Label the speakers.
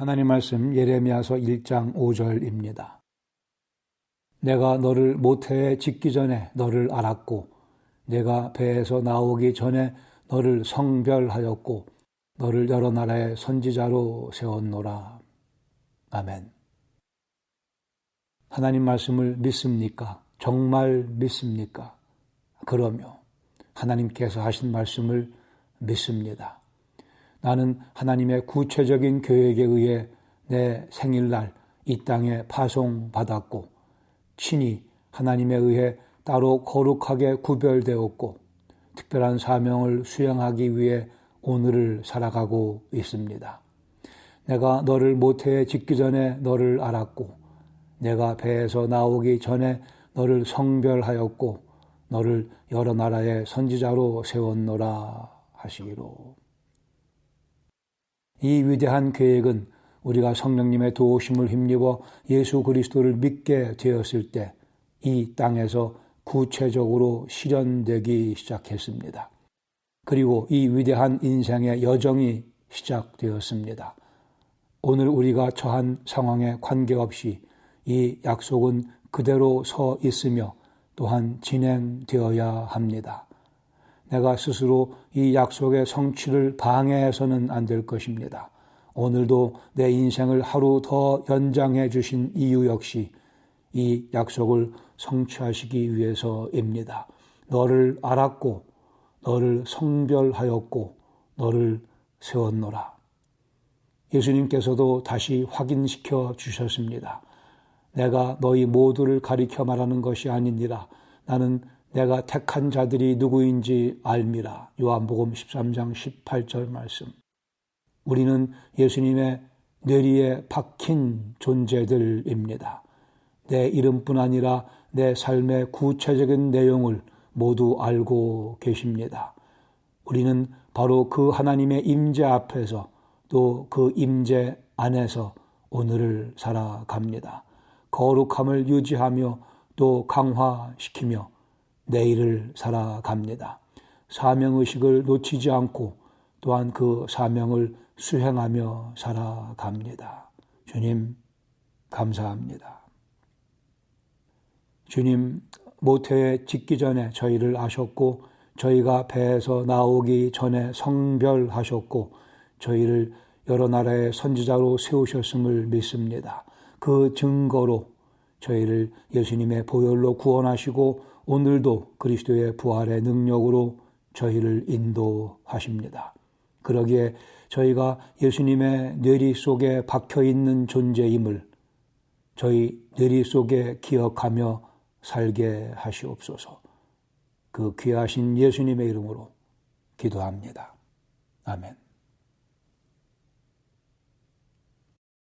Speaker 1: 하나님 말씀 예레미야서 1장 5절입니다. 내가 너를 모태에 짓기 전에 너를 알았고 내가 배에서 나오기 전에 너를 성별하였고 너를 여러 나라의 선지자로 세웠노라. 아멘. 하나님 말씀을 믿습니까? 정말 믿습니까? 그러며 하나님께서 하신 말씀을 믿습니다. 나는 하나님의 구체적인 계획에 의해 내 생일날 이 땅에 파송받았고 친히 하나님에 의해 따로 거룩하게 구별되었고 특별한 사명을 수행하기 위해 오늘을 살아가고 있습니다. 내가 너를 모태에 짓기 전에 너를 알았고 내가 배에서 나오기 전에 너를 성별하였고 너를 여러 나라의 선지자로 세웠노라 하시기로. 이 위대한 계획은 우리가 성령님의 도우심을 힘입어 예수 그리스도를 믿게 되었을 때 이 땅에서 구체적으로 실현되기 시작했습니다. 그리고 이 위대한 인생의 여정이 시작되었습니다. 오늘 우리가 처한 상황에 관계없이 이 약속은 그대로 서 있으며 또한 진행되어야 합니다. 내가 스스로 이 약속의 성취를 방해해서는 안 될 것입니다. 오늘도 내 인생을 하루 더 연장해 주신 이유 역시 이 약속을 성취하시기 위해서입니다. 너를 알았고, 너를 성별하였고, 너를 세웠노라. 예수님께서도 다시 확인시켜 주셨습니다. 내가 너희 모두를 가리켜 말하는 것이 아니니라. 나는 내가 택한 자들이 누구인지 알미라. 요한복음 13장 18절 말씀. 우리는 예수님의 뇌리에 박힌 존재들입니다. 내 이름뿐 아니라 내 삶의 구체적인 내용을 모두 알고 계십니다. 우리는 바로 그 하나님의 임재 앞에서 또 그 임재 안에서 오늘을 살아갑니다. 거룩함을 유지하며 또 강화시키며 내일을 살아갑니다. 사명의식을 놓치지 않고 또한 그 사명을 수행하며 살아갑니다. 주님, 감사합니다. 주님, 모태에 짓기 전에 저희를 아셨고, 저희가 배에서 나오기 전에 성별하셨고, 저희를 여러 나라의 선지자로 세우셨음을 믿습니다. 그 증거로 저희를 예수님의 보혈로 구원하시고 오늘도 그리스도의 부활의 능력으로 저희를 인도하십니다. 그러기에 저희가 예수님의 뇌리 속에 박혀 있는 존재임을 저희 뇌리 속에 기억하며 살게 하시옵소서. 그 귀하신 예수님의 이름으로 기도합니다. 아멘.